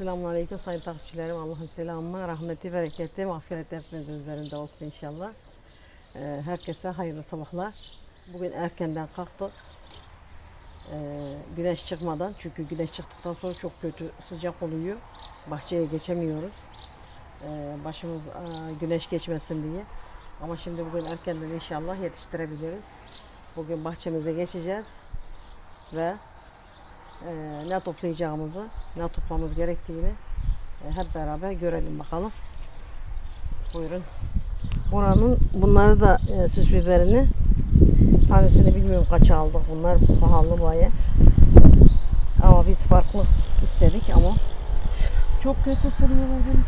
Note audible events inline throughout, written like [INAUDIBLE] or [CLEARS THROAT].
Selamünaleyküm sayın takipçilerim. Allah'ın selamı, rahmeti, bereketi, mağfireti hepinizin üzerinde olsun inşallah. Ee, herkese hayırlı sabahlar. Bugün erkenden kalktık. Ee, güneş çıkmadan çünkü güneş çıktıktan sonra çok kötü sıcak oluyor. Bahçeye geçemiyoruz. Ee, başımız aa, güneş geçmesin diye. Ama şimdi bugün erkenden inşallah yetiştirebiliriz. Bugün bahçemize geçeceğiz ve e, ne toplayacağımızı, ne toplamamız gerektiğini e, hep beraber görelim bakalım. Buyurun. Buranın bunları da e, süs biberini tanesini bilmiyorum kaça aldık. Bunlar pahalı baya. Ama biz farklı istedik ama çok kötü sarıyorlar beni.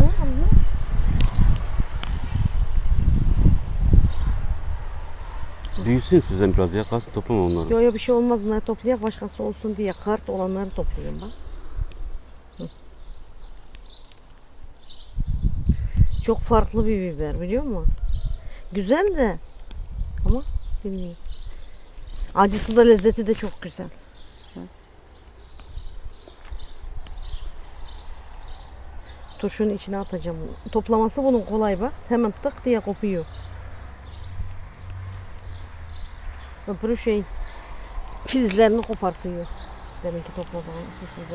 Ne oluyor? Büyüsün sizden biraz ya. Kas toplama onları. Yo yo bir şey olmaz bunları toplayak başkası olsun diye kart olanları topluyorum ben. Çok farklı bir biber biliyor musun? Güzel de ama bilmiyorum. Acısı da lezzeti de çok güzel. Hı. Turşunun içine atacağım. Toplaması bunun kolay bak. Hemen tık diye kopuyor. Öbürü şey filizlerini kopartıyor. Demek ki topladığım süs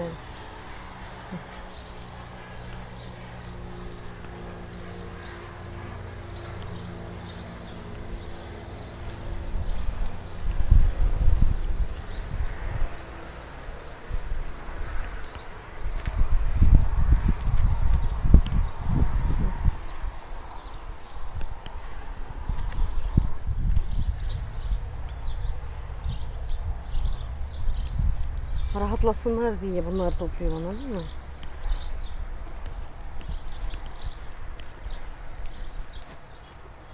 Rahatlasınlar diye bunları topluyorum anladın mı?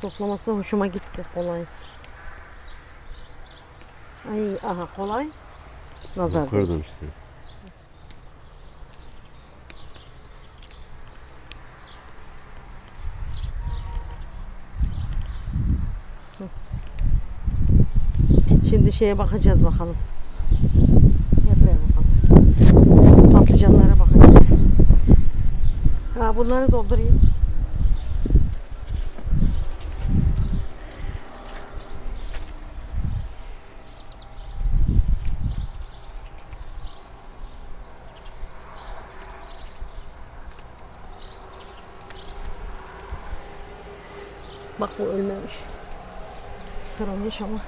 Toplaması hoşuma gitti kolay. Ay aha kolay. Nazar. Yukarıdan işte. Şimdi şeye bakacağız bakalım. Patlıcanlara bakacağız. Ha bunları doldurayım. Bak bu ölmemiş. Kırılmış ama.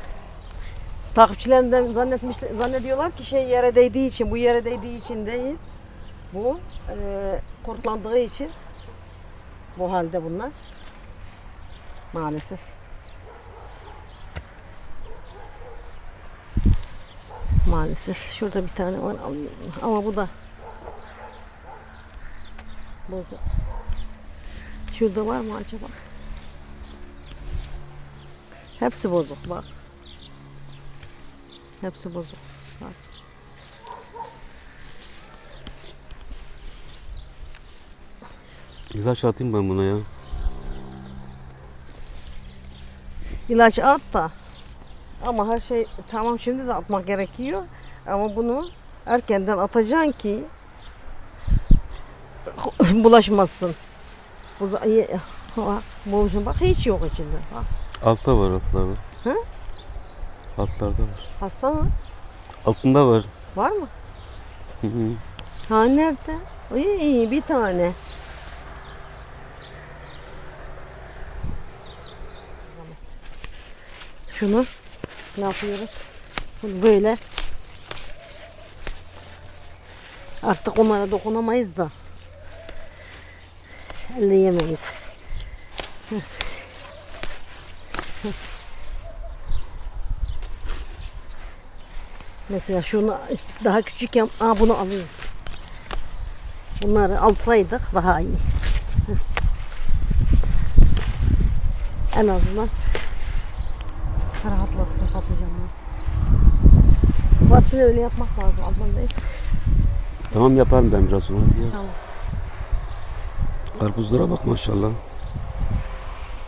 Takipçilerinden zannetmiş, zannediyorlar ki şey yere değdiği için, bu yere değdiği için değil. Bu e, kurtlandığı için bu halde bunlar. Maalesef. Maalesef. Şurada bir tane var alayım. Ama bu da bozuk. Şurada var mı acaba? Hepsi bozuk bak. Hepsi bozuk. Bak. İlaç atayım ben buna ya. İlaç at da. Ama her şey tamam şimdi de atmak gerekiyor. Ama bunu erkenden atacaksın ki [LAUGHS] bulaşmasın. Bu [LAUGHS] bu bak hiç yok içinde. Bak. Altta var altlarda. Hı? Altlarda var. Hasta mı? Altında var. Var mı? Hı hı. Ha nerede? İyi bir tane. Şunu ne yapıyoruz? Bunu böyle artık onlara dokunamayız da elleyemeyiz. Mesela şunu daha küçükken aa bunu alayım. Bunları alsaydık daha iyi. En azından rahatlasın patlıcanlar. Hepsini öyle yapmak lazım. Ablam değil. Tamam yaparım ben biraz sonra diye. Tamam. Karpuzlara bak maşallah.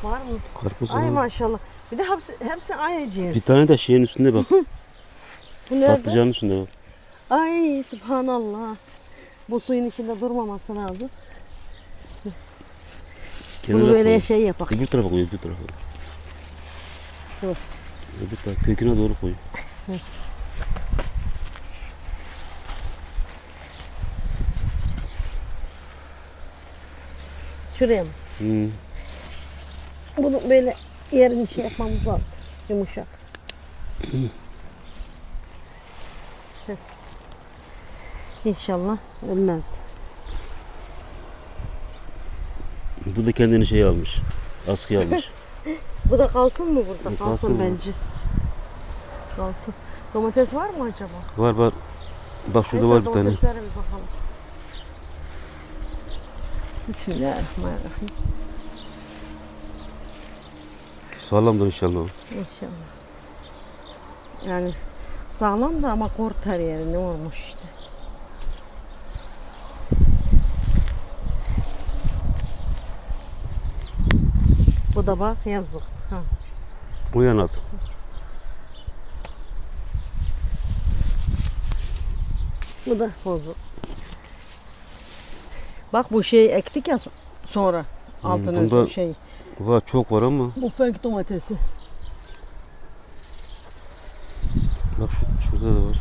Var mı? Karpuz Ay var. maşallah. Bir de hepsi, hepsi aynı cins. Bir tane de şeyin üstünde bak. [LAUGHS] Bu nerede? Patlıcanın üstünde bak. Ay subhanallah. Bu suyun içinde durmaması lazım. Bunu Kenara böyle koy. şey yapak. Öbür tarafa koy, öbür tarafa. Dur. Öbür tarafa, köküne doğru koy. Şuraya mı? Hmm. Bunu böyle yerini şey yapmamız lazım. Yumuşak. Heh. [CLEARS THROAT] İnşallah ölmez. Bu da kendini şey almış. Askıya [LAUGHS] almış. Bu da kalsın mı burada? Bu Kalsın, kalsın mı? bence. Kalsın. Domates var mı acaba? var var. Bak şurada Neyse, var bir tane. bir bakalım. Bismillahirrahmanirrahim. Sağlamdır inşallah. İnşallah. Yani sağlam da ama kurt her yeri ne olmuş işte. Bu da bak yazık. Ha. Uyan at. Bu da bozuk. Bak bu şeyi ektik ya so- sonra. Altının bunda- şey. Var çok var ama. Bu fönk domatesi. Bak şu, şurada da var.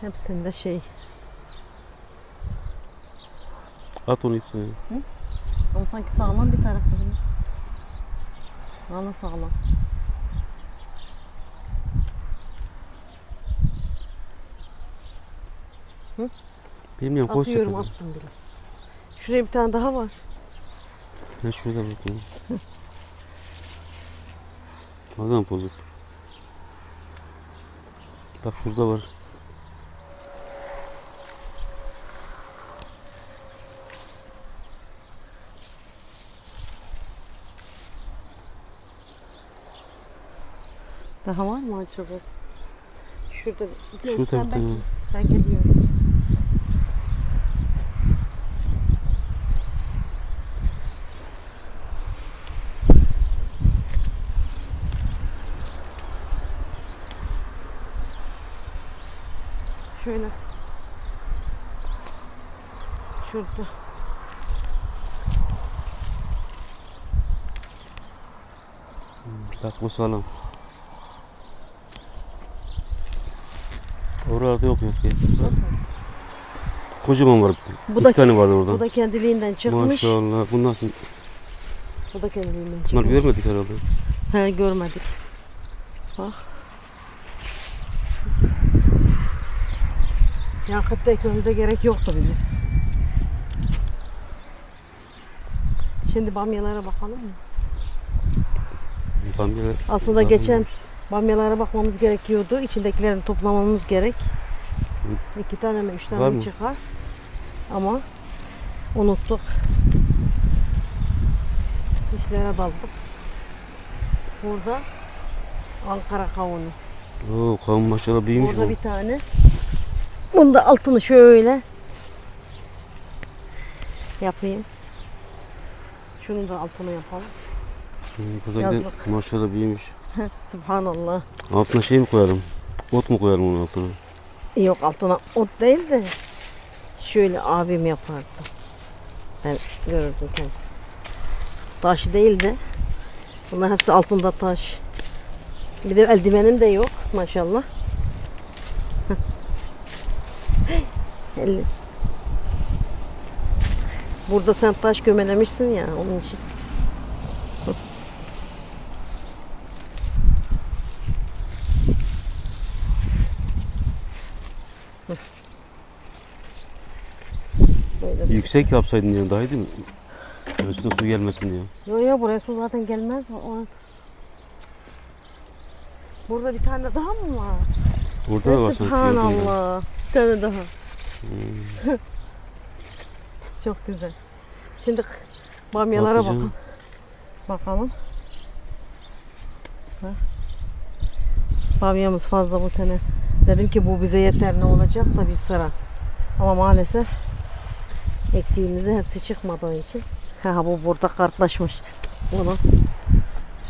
Hepsinde şey. At onu içine. Ama sanki sağlam bir tarafı. Valla sağlam. Bilmiyorum koy Atıyorum sepete. attım bile. Şuraya bir tane daha var. Ha şurada bakalım. Adam bozuk. Bak şurada var. Daha var mı acaba? Şurada. Göster bir tane. ben- geliyorum. Şöyle. Şurada. Bak bu sağlam. Oralarda yok yok ya. Kocaman var. Bu İki da- tane vardı orada. Bu da kendiliğinden çıkmış. Maşallah. Bu nasıl? Bu da kendiliğinden çıkmış. görmedik herhalde. He görmedik. Bak. Yakıt da ekmemize gerek yoktu bizim. Şimdi bamyalara bakalım mı? Bamya. Aslında bamya geçen bamyalara bakmamız gerekiyordu. İçindekilerini toplamamız gerek. İki tane mi üç tane Var mi mı? çıkar. Ama unuttuk. İşlere daldık. Burada Ankara kavunu. Oo kavun maşallah büyümüş Burada bu. bir tane. Bunu da altını şöyle yapayım. Şunu da altına yapalım. Hı, Burada bir de Yazık. maşallah büyümüş. [LAUGHS] Subhanallah. Altına şey mi koyalım? Ot mu koyalım onun altına? Yok altına ot değil de şöyle abim yapardı. Ben görürdüm kendim. Taş değil de bunlar hepsi altında taş. Bir de eldivenim de yok maşallah. [LAUGHS] Burada sen taş gömelemişsin ya onun için. Böyle. Yüksek yapsaydın diye daha iyiydi mi? Üstüne su gelmesin diye. Yo yo buraya su zaten gelmez Burada bir tane daha mı var? Burada da var sanki. Subhanallah. Bir tane daha. [LAUGHS] Çok güzel. Şimdi bamyalara Patlıcan. bakalım. Bakalım. Ha. Bamyamız fazla bu sene. Dedim ki bu bize yeter ne olacak da bir sıra. Ama maalesef ektiğimizde hepsi çıkmadığı için. Ha bu burada kartlaşmış. Bunu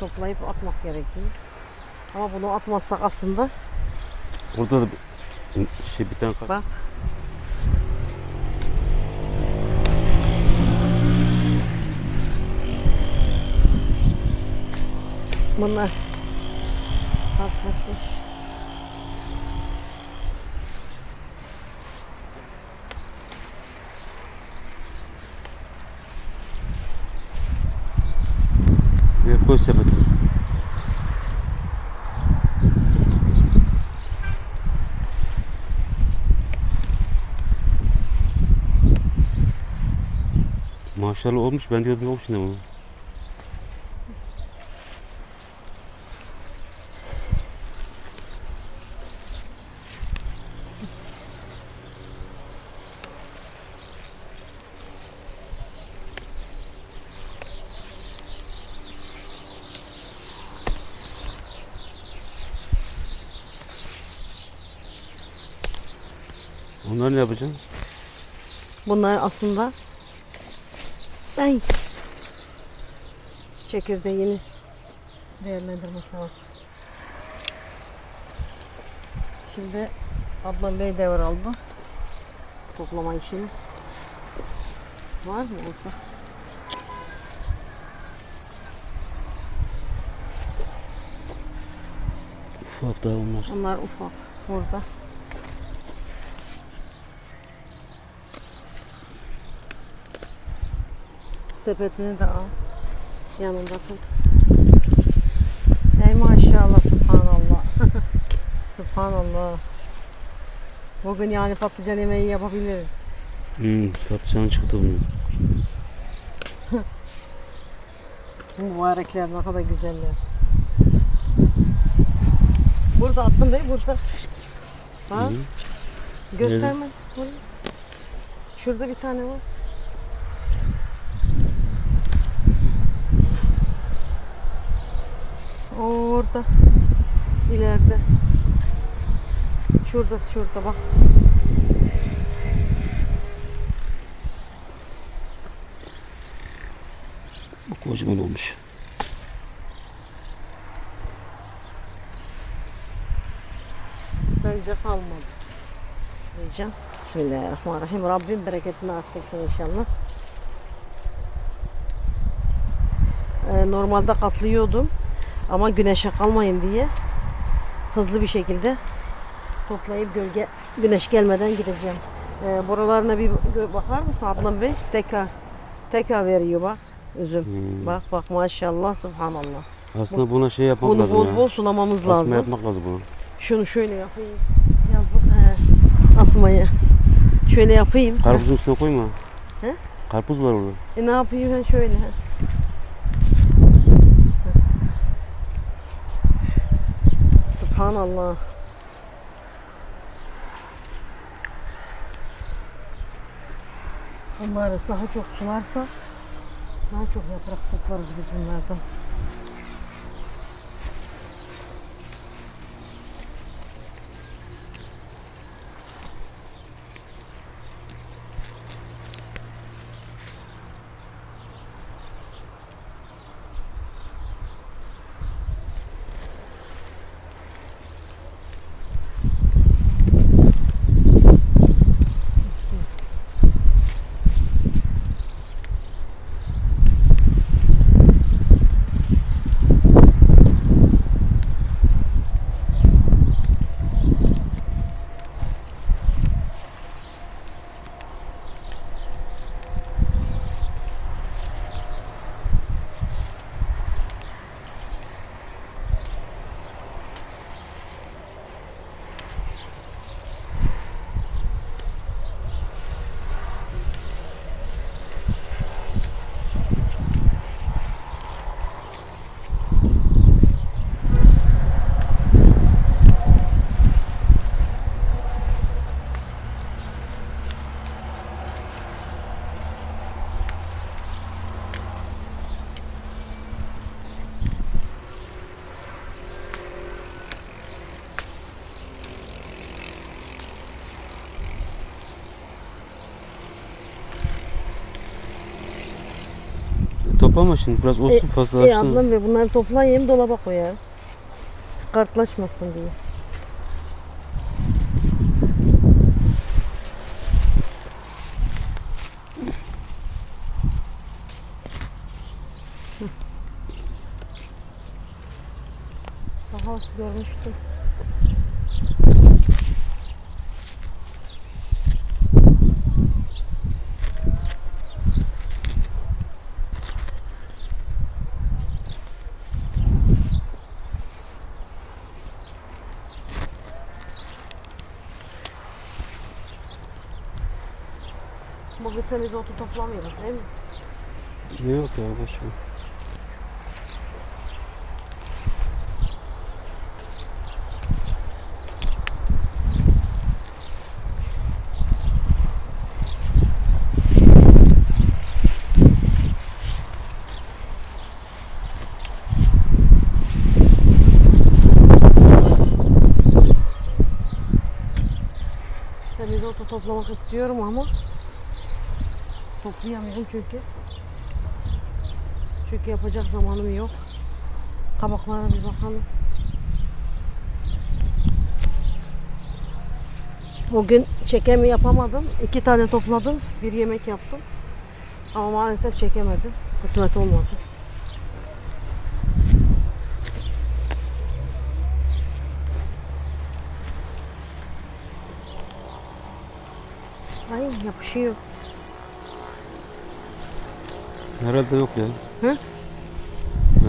toplayıp atmak gerekiyor. Ama bunu atmazsak aslında Orada da bir- şey bir tane kar- bak bunlar kalkmışmış. Sepete. Maşallah olmuş. Ben diyordum yok şimdi bu. Onları ne yapacaksın? Bunlar aslında ay çekirdeğini değerlendirmek lazım. Şimdi Adnan Bey devraldı. Toplama işini. Var mı orada? Ufak daha onlar. Onlar ufak burada. Sepetini de al. Yanında tut. Ey maşallah subhanallah. [LAUGHS] subhanallah. Bugün yani patlıcan yemeği yapabiliriz. Hmm, patlıcan çıktı bunun. [LAUGHS] Mübarekler ne kadar güzeller. Burada Aslan Bey burada. Ha? Hı. Gösterme. Burada. Şurada bir tane var. Orada. İleride. Şurada, şurada bak. Bu kocaman olmuş. Bence kalmadı. Diyeceğim. Bismillahirrahmanirrahim. Rabbim bereketini arttırsın inşallah. Ee, normalde katlıyordum. Ama güneşe kalmayayım diye hızlı bir şekilde toplayıp gölge güneş gelmeden gideceğim. Ee, buralarına bir bakar mısın Adnan Bey? Tekrar tekrar veriyor bak üzüm. Hmm. Bak bak maşallah subhanallah. Aslında buna şey yapmak Bunu lazım bol ya. bol sulamamız Asma lazım. yapmak lazım bunu. Şunu şöyle yapayım. Yazık he. Asmayı. Şöyle yapayım. Karpuzun üstüne koyma. He? Karpuz var orada. E ne yapayım ben şöyle. he. Subhanallah. Bunları daha çok sularsa daha çok yaprak toplarız biz bunlardan. Toplama şimdi biraz olsun fazla İyi açsın. ablam ve bunları toplayayım dolaba koyarım. Kartlaşmasın diye. Hı. Daha görmüştüm. Bugün semizotu toplamıyoruz değil mi? Yok ya boş ver. Semizotu toplamak istiyorum ama toplayamıyorum çünkü. Çünkü yapacak zamanım yok. Kabaklara bir bakalım. Bugün çekemi yapamadım. İki tane topladım. Bir yemek yaptım. Ama maalesef çekemedim. Kısmet olmadı. Ay yapışıyor. Herhalde yok ya. Hı?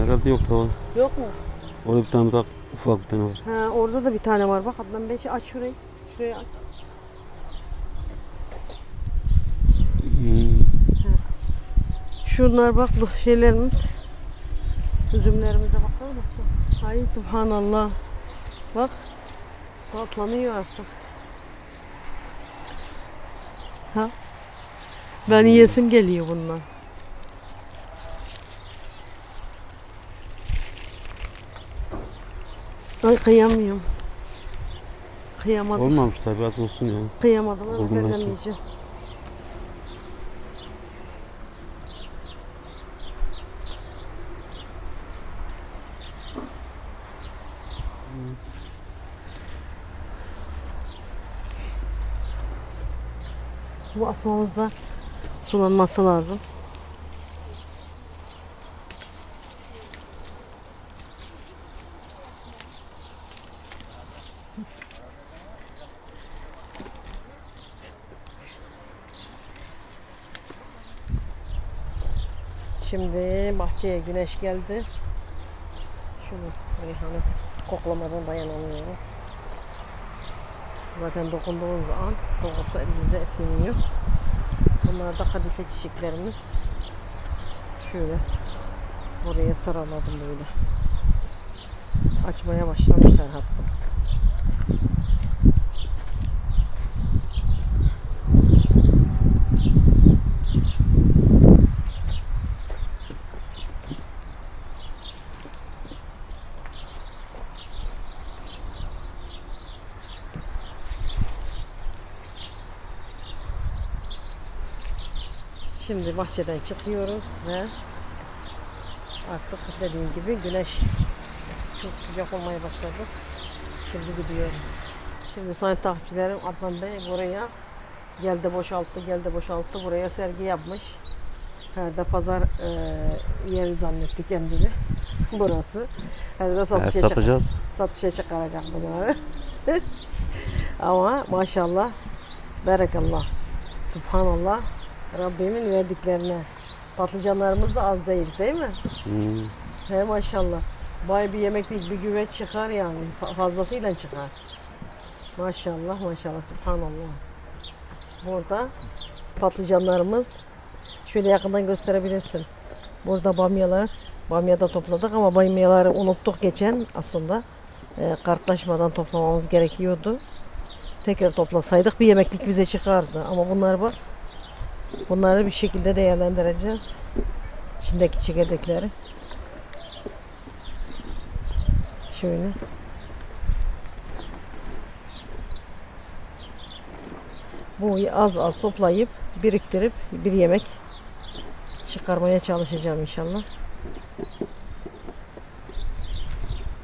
Herhalde yok tavan. Yok mu? Orada bir tane daha ufak bir tane var. Ha, orada da bir tane var. Bak Adnan Bey aç şurayı. Şurayı aç. Hmm. Şunlar bak bu şeylerimiz. Üzümlerimize bakar mısın? Ay subhanallah. Bak. Patlanıyor artık. Ha? Ben yiyesim geliyor bundan. Ay kıyamıyorum. Kıyamadım. Olmamış tabii az olsun ya. Kıyamadım. ama Olgunlaşsın. Bu asmamızda sulanması lazım. Şimdi bahçeye güneş geldi. Şunu reyhanı koklamadan dayanamıyorum. Zaten dokunduğunuz an kokusu elinize esiniyor. Bunlar da kadife çiçeklerimiz. Şöyle buraya sıraladım böyle. Açmaya başlamışlar hatta. Şimdi bahçeden çıkıyoruz ve artık dediğim gibi güneş çok sıcak olmaya başladı. Şimdi gidiyoruz. Şimdi sayın takipçilerim Adnan Bey buraya geldi boşalttı geldi boşalttı buraya sergi yapmış. Herhalde pazar e, yeri zannetti kendini. [LAUGHS] Burası. Herhalde Ha, satışa, çıkar- satacağız. satışa çıkaracak bunları. [LAUGHS] Ama maşallah berekallah. Subhanallah. Rabbimin verdiklerine. Patlıcanlarımız da az değil değil mi? Hmm. He maşallah. Bay bir yemeklik bir güveç çıkar yani. Fa- Fazlasıyla çıkar. Maşallah maşallah. Subhanallah. Burada patlıcanlarımız. Şöyle yakından gösterebilirsin. Burada bamyalar. Bamya da topladık ama bamyaları unuttuk geçen aslında. E, kartlaşmadan toplamamız gerekiyordu. Tekrar toplasaydık bir yemeklik bize çıkardı. Ama bunlar bak. Bunları bir şekilde değerlendireceğiz. İçindeki çekirdekleri. Şöyle. Bu az az toplayıp biriktirip bir yemek çıkar. çıkarmaya çalışacağım inşallah.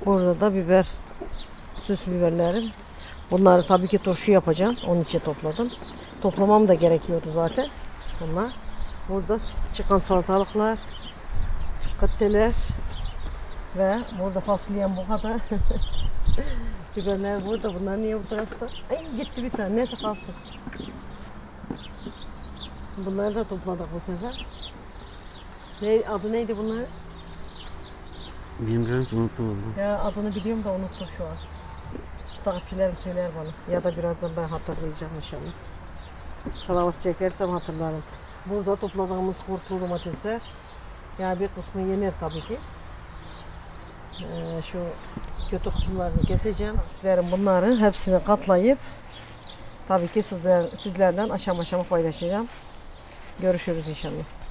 Burada da biber, süs biberlerim. Bunları tabii ki turşu yapacağım. Onun için topladım. Toplamam da gerekiyordu zaten. Bunlar. Burada çıkan salatalıklar, katteler ve burada fasulyem bu kadar. [LAUGHS] Biberler burada. Bunlar niye bu tarafta? Ay gitti bir tane. Neyse kalsın. Bunları da topladık bu sefer. Ne, adı neydi bunlar? Bilmiyorum ki unuttum onu. Ya adını biliyorum da unuttum şu an. Takipçilerim söyler bana. Ya da birazdan ben hatırlayacağım inşallah. Salavat çekersem hatırlarım. Burada topladığımız kurtlu domatesler. Yani bir kısmı yenir tabii ki. Ee, şu kötü kısımlarını keseceğim. Bunları hepsini katlayıp tabii ki sizler, sizlerden aşama aşama paylaşacağım. Görüşürüz inşallah.